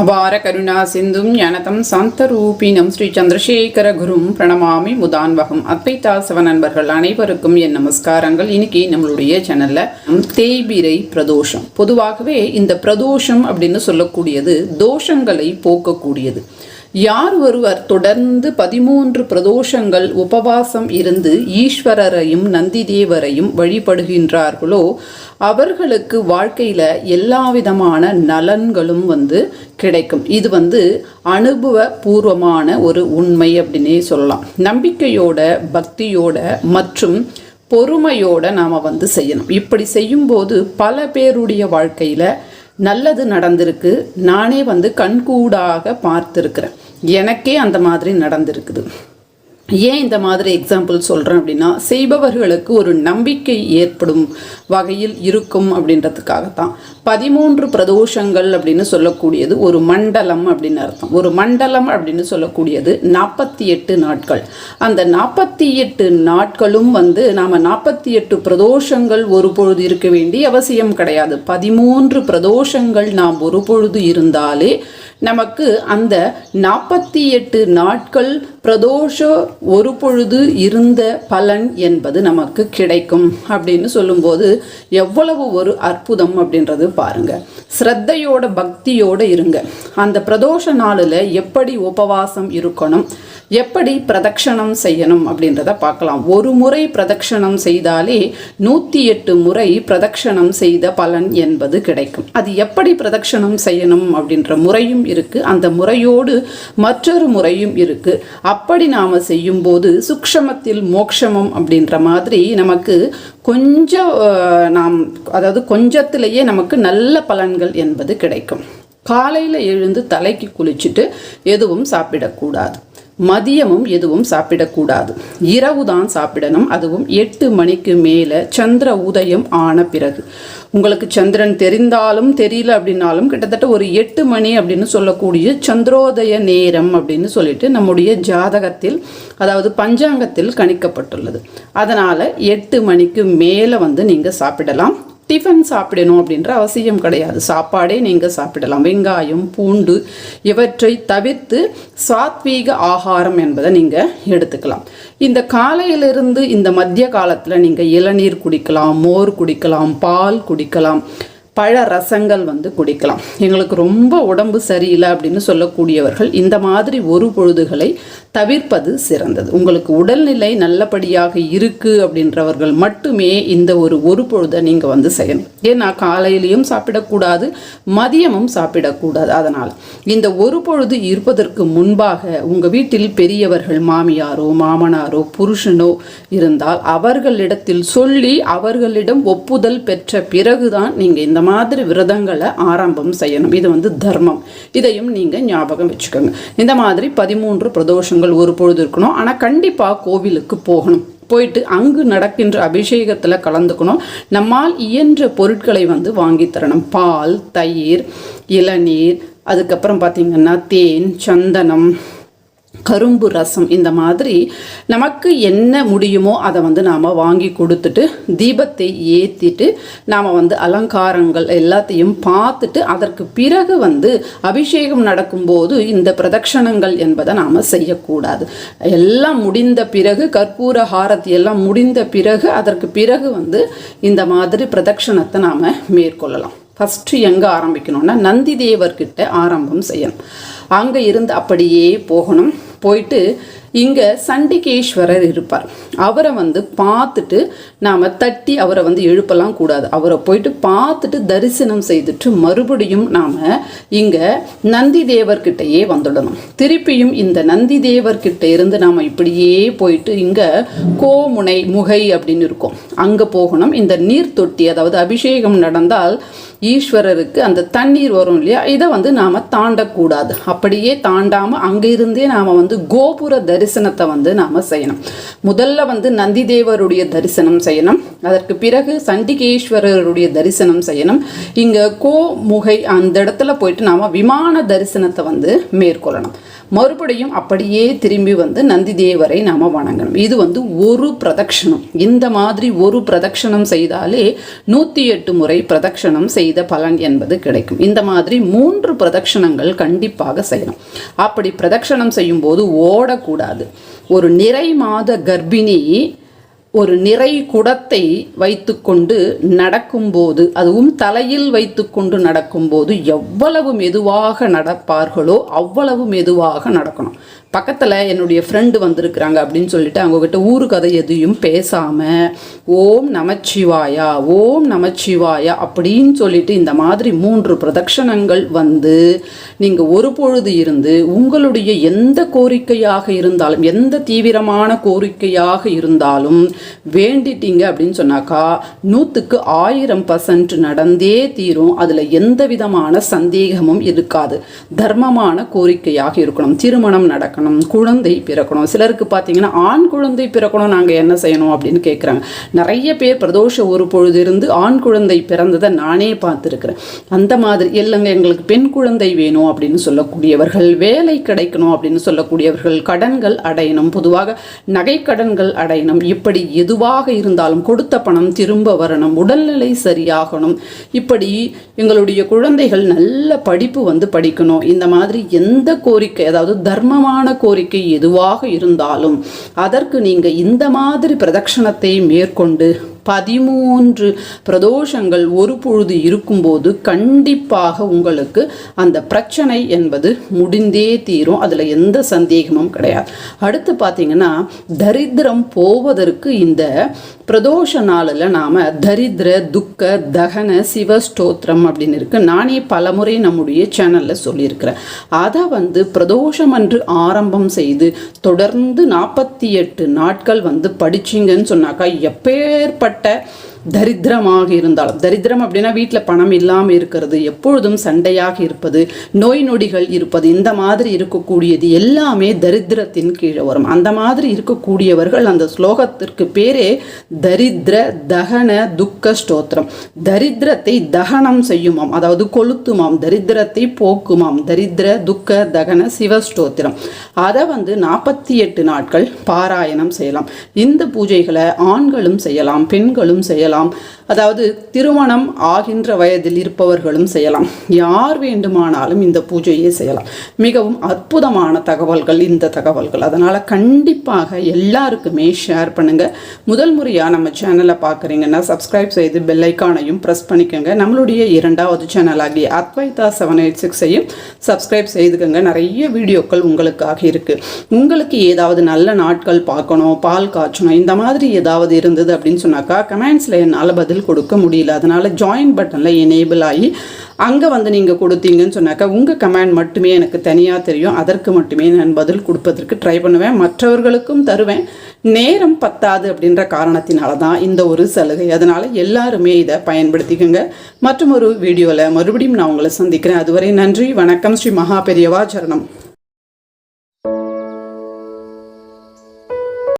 அபார கருணா சிந்தும் ஞானதம் சாந்தரூபினம் ஸ்ரீ சந்திரசேகர குரும் பிரணமாமி முதான்வகம் அத்வைதாசவ நண்பர்கள் அனைவருக்கும் என் நமஸ்காரங்கள். இன்னைக்கு நம்மளுடைய சேனல்ல தேய்பிரை பிரதோஷம். பொதுவாகவே இந்த பிரதோஷம் அப்படின்னு சொல்லக்கூடியது தோஷங்களை போக்கக்கூடியது. யார் ஒருவர் தொடர்ந்து பதிமூன்று பிரதோஷங்கள் உபவாசம் இருந்து ஈஸ்வரரையும் நந்திதேவரையும் வழிபடுகின்றார்களோ அவர்களுக்கு வாழ்க்கையில் எல்லா விதமான நலன்களும் வந்து கிடைக்கும். இது வந்து அனுபவ பூர்வமான ஒரு உண்மை அப்படின்னே சொல்லலாம். நம்பிக்கையோட பக்தியோட மற்றும் பொறுமையோட நாம் வந்து செய்யணும். இப்படி செய்யும்போது பல பேருடைய வாழ்க்கையில் நல்லது நடந்திருக்கு. நானே வந்து கண்கூடாக பார்த்துருக்குறேன். எனக்கே அந்த மாதிரி நடந்திருக்குது. ஏன் இந்த மாதிரி எக்ஸாம்பிள் சொல்கிறேன் அப்படின்னா செய்பவர்களுக்கு ஒரு நம்பிக்கை ஏற்படும் வகையில் இருக்கும் அப்படின்றதுக்காகத்தான். பதிமூன்று பிரதோஷங்கள் அப்படின்னு சொல்லக்கூடியது ஒரு மண்டலம் அப்படின்னு அர்த்தம். ஒரு மண்டலம் அப்படின்னு சொல்லக்கூடியது நாற்பத்தி எட்டு நாட்கள். அந்த நாற்பத்தி எட்டு நாட்களும் வந்து நாம் நாற்பத்தி எட்டு பிரதோஷங்கள் ஒரு பொழுது இருக்க வேண்டிய அவசியம் கிடையாது. பதிமூன்று பிரதோஷங்கள் நாம் ஒரு பொழுது இருந்தாலே நமக்கு அந்த நாற்பத்தி எட்டு நாட்கள் பிரதோஷ ஒரு பொழுது இருந்த பலன் என்பது நமக்கு கிடைக்கும் அப்படின்னு சொல்லும்போது எவ்வளவு ஒரு அற்புதம் அப்படின்றது பாருங்க. ஸ்ரத்தையோட பக்தியோட இருங்க. அந்த பிரதோஷ நாளில் எப்படி உபவாசம் இருக்கணும்? எப்படி பிரதக்ஷணம் செய்யணும் அப்படின்றத பார்க்கலாம். ஒரு முறை பிரதக்ஷணம் செய்தாலே நூற்றி எட்டு முறை பிரதக்ஷணம் செய்த பலன் என்பது கிடைக்கும். அது எப்படி பிரதக்ஷணம் செய்யணும் அப்படின்ற முறையும் இருக்குது அந்த முறையோடு மற்றொரு முறையும் இருக்குது அப்படி நாம் செய்யும்போது சுக்ஷமத்தில் மோக்ஷமம் அப்படின்ற மாதிரி நமக்கு கொஞ்சம் நாம் அதாவது கொஞ்சத்திலேயே நமக்கு நல்ல பலன்கள் என்பது கிடைக்கும். காலையில் எழுந்து தலைக்கு குளிச்சுட்டு எதுவும் சாப்பிடக்கூடாது. மதியமும் எதுவும் சாப்பிடக்கூடாது. இரவு தான் சாப்பிடணும். அதுவும் எட்டு மணிக்கு மேலே சந்திர உதயம் ஆன பிறகு. உங்களுக்கு சந்திரன் தெரிந்தாலும் தெரியல அப்படின்னாலும் கிட்டத்தட்ட ஒரு எட்டு மணி அப்படின்னு சொல்லக்கூடிய சந்திரோதய நேரம் அப்படின்னு சொல்லிட்டு நம்முடைய ஜாதகத்தில் அதாவது பஞ்சாங்கத்தில் கணிக்கப்பட்டுள்ளது. அதனால் எட்டு மணிக்கு மேலே வந்து நீங்கள் சாப்பிடலாம். டிஃபன் சாப்பிடணும் அப்படின்ற அவசியம் கிடையாது. சாப்பாடே நீங்கள் சாப்பிடலாம். வெங்காயம் பூண்டு இவற்றை தவிர்த்து சாத்வீக ஆகாரம் என்பதை நீங்கள் எடுத்துக்கலாம். இந்த காலையிலிருந்து இந்த மத்திய காலத்தில் நீங்கள் இளநீர் குடிக்கலாம் மோர் குடிக்கலாம் பால் குடிக்கலாம். பழ ரசங்கள் வந்து குடிக்கலாம். எங்களுக்கு ரொம்ப உடம்பு சரியில்லை அப்படின்னு சொல்லக்கூடியவர்கள் இந்த மாதிரி ஒரு பொழுதுகளை தவிர்ப்பது சிறந்தது. உங்களுக்கு உடல்நிலை நல்லபடியாக இருக்குது அப்படின்றவர்கள் மட்டுமே இந்த ஒரு ஒரு பொழுதை நீங்கள் வந்து செய்யணும். ஏன்னா காலையிலையும் சாப்பிடக்கூடாது மதியமும் சாப்பிடக்கூடாது. அதனால் இந்த ஒரு பொழுது இருப்பதற்கு முன்பாக உங்கள் வீட்டில் பெரியவர்கள் மாமியாரோ மாமனாரோ புருஷனோ இருந்தால் அவர்களிடத்தில் சொல்லி அவர்களிடம் ஒப்புதல் பெற்ற பிறகுதான் நீங்கள் இந்த மாதிரி விரதங்களை ஆரம்பம் செய்யணும். இது வந்து தர்மம். இதையும் நீங்கள் ஞாபகம் வச்சுக்கோங்க. இந்த மாதிரி பதிமூன்று பிரதோஷங்கள் ஒரு பொழுது இருக்கணும். ஆனால் கண்டிப்பாக கோவிலுக்கு போகணும். போயிட்டு அங்கு நடக்கின்ற அபிஷேகத்தில் கலந்துக்கணும். நம்மால் இயன்ற பொருட்களை வந்து வாங்கி தரணும். பால் தயிர் இளநீர் அதுக்கப்புறம் பார்த்திங்கன்னா தேன் சந்தனம் கரும்பு ரசம் இந்த மாதிரி நமக்கு என்ன முடியுமோ அதை வந்து நாம் வாங்கி கொடுத்துட்டு தீபத்தை ஏற்றிட்டு நாம் வந்து அலங்காரங்கள் எல்லாத்தையும் பார்த்துட்டு அதற்கு பிறகு வந்து அபிஷேகம் நடக்கும்போது இந்த பிரதட்சணங்கள் என்பதை நாம் செய்யக்கூடாது. எல்லாம் முடிந்த பிறகு கற்பூர ஹாரத்தி எல்லாம் முடிந்த பிறகு அதற்கு பிறகு வந்து இந்த மாதிரி பிரதட்சணத்தை நாம் மேற்கொள்ளலாம். ஃபஸ்ட்டு எங்கே ஆரம்பிக்கணும்னா நந்தி தேவர்கிட்ட ஆரம்பம் செய்யணும். அங்கே இருந்து அப்படியே போகணும். போயிட்டு இங்கே சண்டிகேஸ்வரர் இருப்பார். அவரை வந்து பார்த்துட்டு நாம் தட்டி அவரை வந்து எழுப்பலாம் கூடாது. அவரை போயிட்டு பார்த்துட்டு தரிசனம் செய்துட்டு மறுபடியும் நாம் இங்கே நந்தி தேவர்கிட்டயே வந்துடணும். திருப்பியும் இந்த நந்தி தேவர்கிட்ட இருந்து நாம் இப்படியே போயிட்டு இங்கே கோமுனை முகை அப்படின்னு இருக்கும். அங்கே போகணும். இந்த நீர் தொட்டி அதாவது அபிஷேகம் நடந்தால் ஈஸ்வரருக்கு அந்த தண்ணீர் வரும் இல்லையா? இதை வந்து நாம் தாண்டக்கூடாது. அப்படியே தாண்டாமல் அங்கே இருந்தே நாம் வந்து கோபுர தரிசனத்தை வந்து நாம் செய்யணும். முதல்ல வந்து நந்தி தேவருடைய தரிசனம் செய்யணும். அதற்கு பிறகு சண்டிகேஸ்வரருடைய தரிசனம் செய்யணும். இங்கே கோ முகை அந்த இடத்துல போயிட்டு நாம் விமான தரிசனத்தை வந்து மேற்கொள்ளணும். மறுபடியும் அப்படியே திரும்பி வந்து நந்தி தேவரை நாம் வணங்கணும். இது வந்து ஒரு பிரதட்சணம் இந்த மாதிரி ஒரு பிரதட்சணம் செய்தாலே நூற்றி எட்டு முறை பிரதட்சணம் செய்த பலன் என்பது கிடைக்கும். இந்த மாதிரி மூன்று பிரதட்சணங்கள் கண்டிப்பாக செய்யணும். அப்படி பிரதட்சணம் செய்யும்போது ஓடக்கூடாது. ஒரு நிறை மாத கர்ப்பிணி ஒரு நிறை குடத்தை வைத்துக்கொண்டு நடக்கும்போது அதுவும் தலையில் வைத்துக்கொண்டு நடக்கும்போது எவ்வளவு மெதுவாக நடப்பார்களோ அவ்வளவு மெதுவாக நடக்கணும். பக்கத்தில் என்னுடைய ஃப்ரெண்டு வந்திருக்கிறாங்க அப்படின்னு சொல்லிட்டு அவங்கக்கிட்ட ஊரு கதை எதையும் பேசாமல் ஓம் நமச்சிவாயா ஓம் நமச்சிவாயா அப்படின்னு சொல்லிட்டு இந்த மாதிரி மூன்று பிரதட்சணங்கள் வந்து நீங்கள் ஒரு பொழுது இருந்து உங்களுடைய எந்த கோரிக்கையாக இருந்தாலும் எந்த தீவிரமான கோரிக்கையாக இருந்தாலும் வேண்டிட்டீங்க அப்படின்னு சொன்னாக்கா நூற்றுக்கு ஆயிரம் பர்சன்ட் நடந்தே தீரும். அதில் எந்த விதமான சந்தேகமும் இருக்காது. தர்மமான கோரிக்கையாக இருக்கணும். திருமணம் நடக்கணும். குழந்தை பிறக்கணும். சிலருக்கு பார்த்தீங்கன்னா ஆண் குழந்தை பிறக்கணும். நாங்கள் என்ன செய்யணும் அப்படின்னு கேட்குறாங்க நிறைய பேர் பிரதோஷ ஒரு பொழுது இருந்து ஆண் குழந்தை பிறந்ததை நானே பார்த்துருக்குறேன். அந்த மாதிரி இல்லைங்க எங்களுக்கு பெண் குழந்தை வேணும் அப்படின்னு சொல்லக்கூடியவர்கள் வேலை கிடைக்கணும் அப்படின்னு சொல்லக்கூடியவர்கள் கடன்கள் அடையணும். பொதுவாக நகை கடன்கள் அடையணும். இப்படி எதுவாக இருந்தாலும் கொடுத்த பணம் திரும்ப வரணும். உடல்நிலை சரியாகணும். இப்படி எங்களுடைய குழந்தைகள் நல்ல படிப்பு வந்து படிக்கணும். இந்த மாதிரி எந்த கோரிக்கை அதாவது தர்மமான கோரிக்கை எதுவாக இருந்தாலும் அதற்கு நீங்கள் இந்த மாதிரி பிரதட்சணத்தை கொண்டு பதிமூன்று பிரதோஷங்கள் ஒரு பொழுது இருக்கும்போது கண்டிப்பாக உங்களுக்கு அந்த பிரச்சனை என்பது முடிந்தே தீரும். அதில் எந்த சந்தேகமும் கிடையாது. அடுத்து பார்த்தீங்கன்னா தரித்திரம் போவதற்கு இந்த பிரதோஷ நாளில் நாம் தரித்திர துக்க தகன சிவ ஸ்தோத்திரம் அப்படின்னு இருக்கு. நானே பலமுறை நம்முடைய சேனலில் சொல்லியிருக்கிறேன். அதை வந்து பிரதோஷம் அன்று ஆரம்பம் செய்து தொடர்ந்து நாற்பத்தி எட்டு நாட்கள் வந்து படிச்சிங்கன்னு சொன்னாக்கா எப்பேற்பட்ட தரித்திரமாக இருந்தாலும். தரித்திரம் அப்படின்னா வீட்டில் பணம் இல்லாமல் இருக்கிறது எப்பொழுதும் சண்டையாக இருப்பது நோய் நொடிகள் இருப்பது இந்த மாதிரி இருக்கக்கூடியது எல்லாமே தரித்திரத்தின் கீழே வரும். அந்த மாதிரி இருக்கக்கூடியவர்கள் அந்த ஸ்லோகத்திற்கு பேரே தரித்திர தகன துக்க ஸ்தோத்திரம். தரித்திரத்தை தகனம் செய்யுமாம் அதாவது கொளுத்துமாம் தரித்திரத்தை போக்குமாம். தரித்திர துக்க தகன சிவஸ்தோத்திரம் அதை வந்து நாற்பத்தி எட்டு நாட்கள் பாராயணம் செய்யலாம். இந்த பூஜைகளை ஆண்களும் செய்யலாம் பெண்களும் செய்யலாம். செய்யலாம். அதாவது திருமணம் ஆகின்ற வயதில் இருப்பவர்களும் செய்யலாம். யார் வேண்டுமானாலும் இந்த பூஜையை செய்யலாம். மிகவும் அற்புதமான தகவல்கள் இந்த தகவல்கள். அதனால் கண்டிப்பாக எல்லாருக்குமே ஷேர் பண்ணுங்கள் முதல் முறையாக நம்ம சேனலை பார்க்குறீங்கன்னா சப்ஸ்கிரைப் செய்து பெல்லைக்கானையும் ப்ரெஸ் பண்ணிக்கோங்க. நம்மளுடைய இரண்டாவது சேனல் அத்வைதா செவன் எயிட் சிக்ஸையும் சப்ஸ்கிரைப் செய்துக்கோங்க. நிறைய வீடியோக்கள் உங்களுக்காக இருக்குது உங்களுக்கு ஏதாவது நல்ல நாட்கள் பார்க்கணும் பால் காய்ச்சணும் இந்த மாதிரி ஏதாவது இருந்தது அப்படின்னு சொன்னாக்கா கமெண்ட்ஸில் என்னால் பதில் கொடுக்க முடியல. அதனால் ஜாயின் பட்டனில் எனேபிள் ஆகி அங்கே வந்து நீங்கள் கொடுத்தீங்கன்னு சொன்னாக்கா உங்கள் கமெண்ட் மட்டுமே எனக்கு தனியாக தெரியும். அதற்கு மட்டுமே நான் பதில் கொடுப்பதற்கு ட்ரை பண்ணுவேன். மற்றவர்களுக்கும் தருவேன். நேரம் பத்தாது அப்படின்ற காரணத்தினால தான் இந்த ஒரு சலுகை. அதனால் எல்லாருமே இதை பயன்படுத்திக்கோங்க. மற்றும் ஒரு வீடியோவில் மறுபடியும் நான் உங்களை சந்திக்கிறேன். அதுவரை நன்றி. வணக்கம். ஸ்ரீ மகா பெரியவா சரணம்.